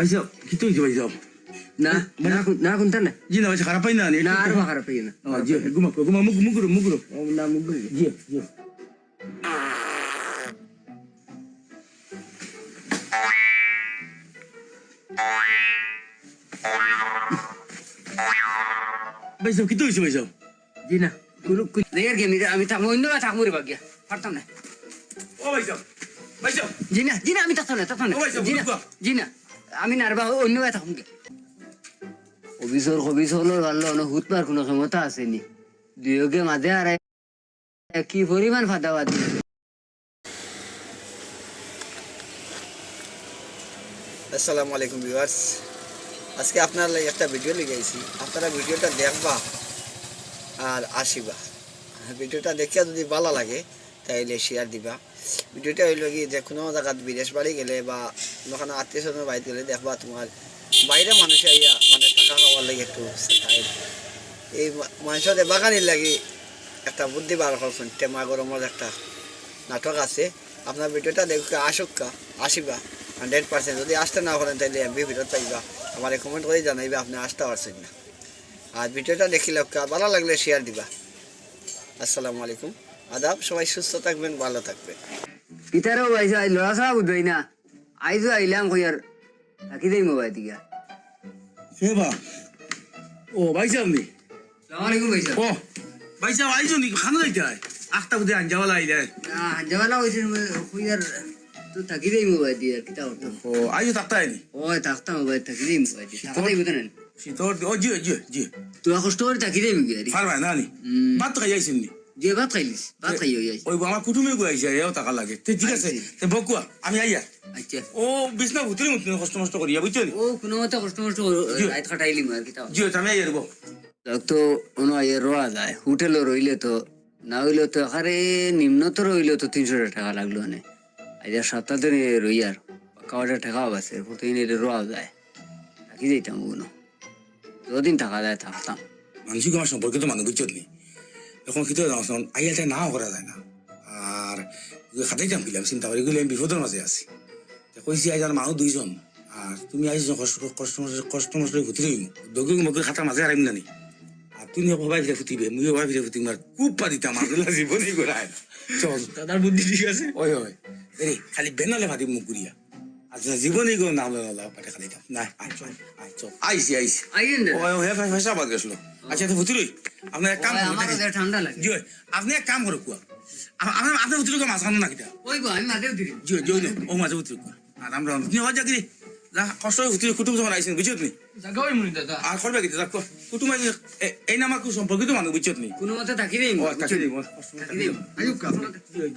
ভাই সাহেব কি তো হয়েছে ভাই সাহেব না না কোন- না কোনটা না জি না ভাই খারাপ পাই না নি না আর খারাপ পাই না জি গুমা গুমা মুগ মুগুরো মুগুরো ও না মুগু জি জি ভাই সাহেব কি তো হয়েছে ভাই সাহেব জি না কুলু কুল দেয়ার গে আমি আমি থাকব অন্য থাকব রে বাগিয়া পারতাম না ও ভাই সাহেব ভাই সাহেব জি না জি না আমি থাকতাম না না না না আমি নারবা অন্য কথা থাকুন গে অবিসর অবিসর ভালো না হুতবার কোনো ক্ষমতা আসেনি। দুয়োগে মাঝে আর কি পরিমাণ ফাদাবাদি আসসালামু আলাইকুম ভিউয়ার্স। আজকে আপনার লাগি একটা ভিডিও লিখেছি। আপনারা ভিডিওটা দেখবা আর আসিবা। ভিডিওটা দেখিয়া যদি ভালো লাগে তাইলে শেয়ার দিবা। ভিডিওটা হইল কি যে কোনো জায়গাত বিদেশ বাড়ি গেলে বা কোনো আত্মীয় স্বজনের বাড়িতে গেলে দেখবা তোমার বাইরে মানুষ আইয়া মানে টাকা খাওয়ার লাগে একটু এই মানুষের বাগানের লাগি একটা বুদ্ধি বার করছেন টেমা গরমের একটা নাটক আছে। আপনার ভিডিওটা দেখে আসুক আসিবা। হান্ড্রেড পার্সেন্ট যদি আসতে না পারেন তাহলে এমবি ভিডিও পাইবা। আমার কমেন্ট করে জানাইবা আপনি আসতে পারছেন না। আর ভিডিওটা দেখিলে ভালো লাগলে শেয়ার দিবা। আসসালামু আলাইকুম। আদাব, সবাই সুস্থ থাকবেন, ভালো থাকবেন। পিতারও বাইসা লড়া ছাড়া বুঝবাই না। আইজো আইলাম কইয়ার থাকি দেই মোবাইল দিকে সেবা? ও ভাই সাহেব নি সালাম আলাইকুম ভাইসা ও ভাই সাহেব আইছো নি? খানা যাইতে হয়। আখটা বুঝে আঞ্জাওয়ালা আইলে। না হাজাওয়ালা হয়েছে কইয়ার তো থাকি দেই মোবাইল দিয়ে কিতা করতাম ও আইছো তাকতা আইনি ওই থাকতাম মোবাইল থাকি দেই মোবাইল দিয়ে। থাকা দেই বুঝলেন শীতর ও জি জি জি তুই কষ্ট করে থাকি দেই মিগি পারবা না নি। ভাত খাই আইছেন নি? যে ভাত খাইলিস? ভাত খাই ওই আমার কুটুমে গো আইছে এও টাকা লাগে। তে ঠিক আছে তে বকুয়া আমি আইয়া। আচ্ছা ও বিছনা ভুতরি মত কষ্ট মষ্ট করিয়া বুঝছ ও কোনো মতে কষ্ট মষ্ট। রাত কাটাইলি মার কিতা জি আমি আইয়া রব তো ono আইয়ে রোয়া যায়। হোটেলও রইলে তো না হইলে তো আরে নিম্নতর হইলে তো তিনশো টাকা লাগল মানে আজ সপ্তাহ দিন রই আর কাওয়াটা টাকা আছে প্রতিদিন এটা রোয়া যায়। থাকি যাইতাম ওগুলো যদিন টাকা যায় থাকতাম। মানুষকে আমার সম্পর্কে তো মানুষ বুঝছ নি? এখন কি তো জানাশোন আইয়াতে নাও করা যায় না। আর খাতাই যাম গেলাম চিন্তা করে গেলে আমি বিপদের মাঝে আছি। কইছি আজ আর মানুষ দুইজন। আর তুমি আইছ কষ্ট কষ্ট মষ্ট- কষ্ট মষ্ট ভুতরি হইম দগি মগি খাতার মাঝে হারাইম না নি আর তুমি ভাবাই ফিরে ফুটিবে মুই ভাবাই ফিরে ফুটিম আর খুব পা দিতাম আগুলা জীবনই করায় চল। দাদার বুদ্ধি ঠিক আছে? ওই ওই রে খালি বেনালে ভাতি মুখ ঘুরিয়া আচ্ছা জীবনই কোনো নাম না পাঠে খালি না আয় চল আইসি আইসি আইয়েন ও ও হে ফেসা বাদ গেছিল আচ্ছা তো ভুতুরি আপনি এক কাম আমার করুন ঠান্ডা লাগে। জি আপনি এক কাম করো কুয়া। আপনার আপনার ভুতুরি মাছ খানো না কিটা? ওই গো আমি মাঝে উঠি জি জি ও মাছ ভুতুরি কুয়া। আর আমরা কি যা কষ্ট ভুতুরি কুটুম যখন আইছেন বুঝছত নি জাগাওই মুনি দাদা। আর করবে কি যা কুটুম এই নামা কু সম্পর্কিত মানুষ বুঝছত নি কোনো মতে থাকি দেই ও থাকি দেই জি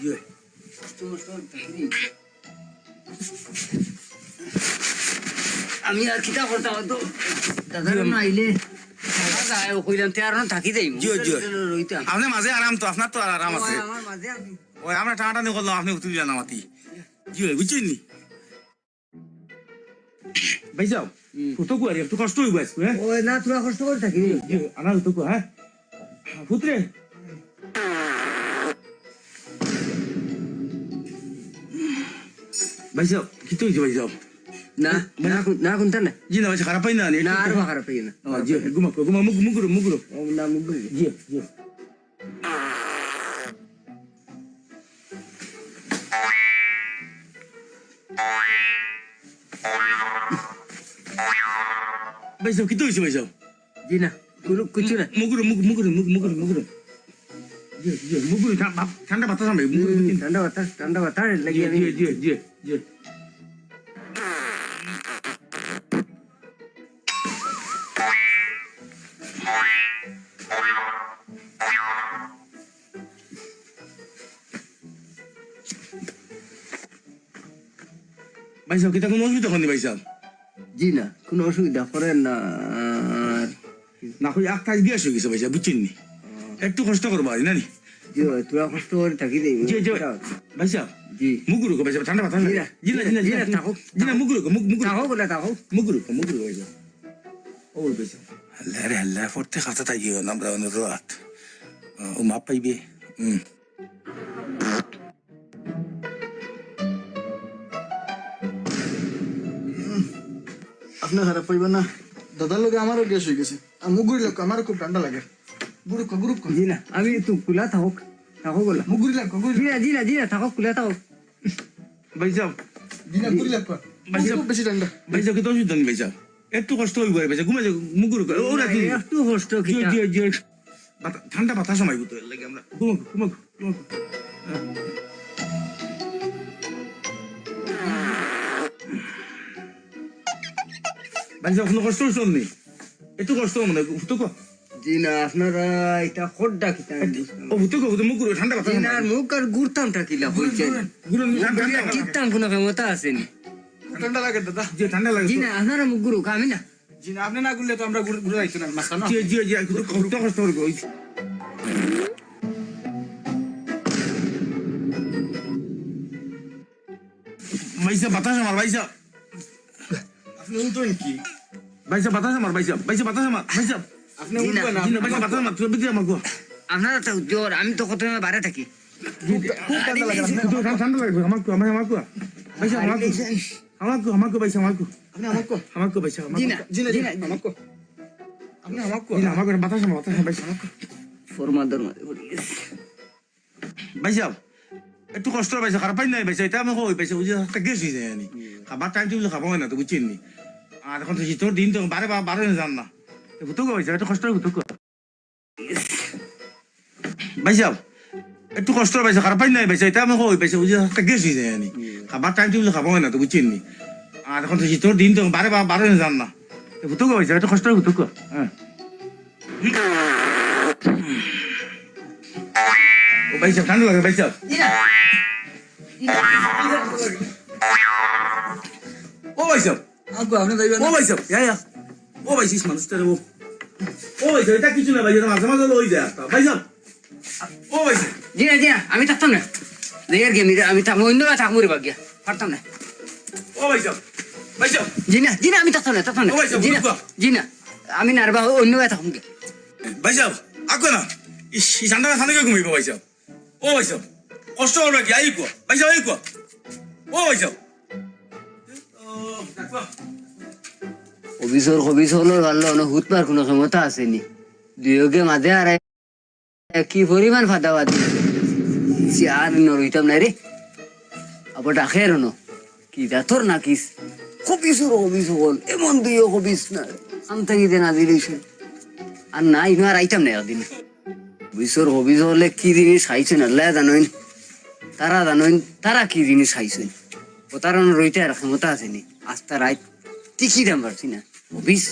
জি আমি আর কিতা করতাম তো দাদার না আইলে কইলাম তে আর থাকি দেই জি, জি। আপনি মাঝে আরাম তো আপনার তো আরাম আছে। আমার মাঝে আপনি ওই আমরা টানা টানি করলাম আপনি ভুতুরি জানা মাতি। জি বুঝছেন নি? ভাই যাও ফুটো কুয়ারি একটু কষ্ট হইব আজকে হ্যাঁ ওই না তোরা কষ্ট করে থাকি আনা তো হ্যাঁ ফুতরে ভাই যাও কি তো হইছে ভাই যাও না না কোন- না কোনটা না জি না ঠান্ডা ঠান্ডা বাতাস ঠান্ডা বাতাস বাতাস ভাই সাহেব কিতা কোনো অসুবিধা হয়নি ভাই সাহেব? জি না কোনো অসুবিধা করেন না। আর না কই এক কাজ বিয়াস হয়ে গেছে ভাই সাহেব বুঝছেন নি? একটু কষ্ট করব আর না নি জি তোরা কষ্ট করে থাকি দেই জি জি। ভাই সাহেব জি। মুগুরু ভাই সাহেব ঠান্ডা বাতাস জি না, জি না জি না থাকো, জি না মুগুরু মুগ মুগুরু তাহো বলে তাহো মুগুরু মুগুরু ভাই সাহেব। ও ভাই সাহেব। হল্লা রে হল্লা ফোর্তে খাতা তাই আমরা অনুরোধ ও মা পাইবে? হুম আপনি খারাপ পাইবেন না। দাদার লগে আমারও গ্যাস হয়ে গেছে। আর মুগুরি লোক আমারও খুব ঠান্ডা লাগে। গুরুক গুরুক জি না আমি তো খোলা থাকুক থাকুক বলা। মুগুরি লাগ গুরুক জি না জি না জি না থাকুক খোলা থাকুক। ভাই সাহেব দিনা গুরি লাগ খুব বেশি ঠান্ডা। ভাই কিন্তু অসুবিধা নেই ভাই সাহেব একটু কষ্ট হইব ভাই সাহেব ঘুমে যাও মুগুর ওরা তুই একটু কষ্ট জিও জিও বাতা- ঠান্ডা বাতাস সময় গুতো লাগে আমরা। ঘুমো ঘুমো ঘুমো সাহেব কোনো কষ্ট হচ্ছে নেই একটু কষ্ট মনে হুতো জি না আপনারা এটা খোদ্দা কিতা আমি বুঝতাম না। ও হুতো কো হুতো মুগুর ঠান্ডা বাতাস না মুখ আর ঘুরতামটা কিলা হইছে গুলো ঠান্ডা কোনো ক্ষমতা আসেনি খুব ঠান্ডা লাগে দাদা। যে ঠান্ডা লাগে জি না আপনারা মুখ ঘুরুক আমি না। জি না আপনি না গুললে তো আমরা ঘুরে যাইতো না মাঝখানে জি জি জি কত কষ্ট কষ্ট করে বাতাস আমার ভাইসা আপনি উল্টোন কি? ভাইসা বাতাস আমার ভাইসা ভাইসা বাতাস আমার ভাইসা আপনি জি না, ভাইসা বাতাস আমার তুই বিক্রি আমার গো। আপনারা তো জ্বর আমি তো কত বাইরে থাকি। খুব ঠান্ডা লাগে আপনি তো ঠান্ডা লাগবে আমার কো আমার আমার কো ভাইসা আমার কো আমার কো আমার কো ভাইসা আমার কো। আপনি আমার কো। আমার কো ভাইসা আমার জি না জি না জি জি না না আমার কো। আপনি আমার কো। জি না আমার কো বাতাস আমার বাতাস আমার ভাইসা আমার কো ফরমাদর মাঝে পড়ে গেছে। ভাইসা একটু কষ্ট পাইছে খারাপ পাই নাই পাইছে এটা আমি কই পাইছে বুঝি গেছ হয়ে যায় নি খাবার টাইম টেবিল খাব না তো বুঝছেন নি আর এখন তো শীতর দিন তো বারে বারো জান না ভুতো গো পাইছে একটু কষ্ট ভুতো গো ভাইসা একটু কষ্ট পাইছে খারাপ পাই নাই পাইছে এটা আমি কই পাইছে বুঝি গেছ হয়ে যায় নি খাবার টাইম টেবিল খাব না তো বুঝছেন নি আর এখন তো শীতর দিন তো বারে বারো জান না ভুতো গো পাইছে একটু কষ্ট ভুতো গো হ্যাঁ ও ভাইসা ঠান্ডা লাগে ভাইসা ও ভাইসা আগো আপনি যাইবেন ও ভাই সাহেব ইয়া ইয়া ও ভাই শিস মানুষটা রে ও। ও ভাই সাহেব এটা কিছু না ভাই এটা মাঝে মাঝে লই যায় একটা। ভাই সাহেব ও ভাই সাহেব। জি না জি না আমি থাকতাম না। লেয়ার গেম আমি থাকব অন্য থাকব রে বাগিয়া পারতাম না। ও ভাই সাহেব ভাই সাহেব। জি না জি না আমি থাকতাম না থাকতাম না। ও ভাই সাহেব, জি না না আমি না আর বা অন্য থাকব। গে। ভাই সাহেব আকো না। ইস ঠান্ডা করে ঘুমাইব ভাই সাহেব? ও ভাই সাহেব। কষ্ট হবে কি? আই কো ভাই আই কো। ও ভাই সাহেব ও দেখো অফিসর ভালো না হুতবার কোনো ক্ষমতা আসেনি দুয়োগে মাঝে আর কি পরিমাণ ফাদাবাদি সে আর নরইতাম না রে আবার ডাকে আর ন। কি দাতর না কিস কবিসর কবিস হল এমন দুইও কবিস না আমতাঙ্গি দে না দিলিস আর না ইনো আর আইতাম না একদিন বিশ্বর হবিস হলে কি জিনিস খাইছেন আল্লাহ জানোইন। তারা জানেন তারা কি জিনিস খাইছেন? ও তারা রইতে আর ক্ষমতা আসেনি আজ তার রাত টিকি দাম পারছি না। হবিস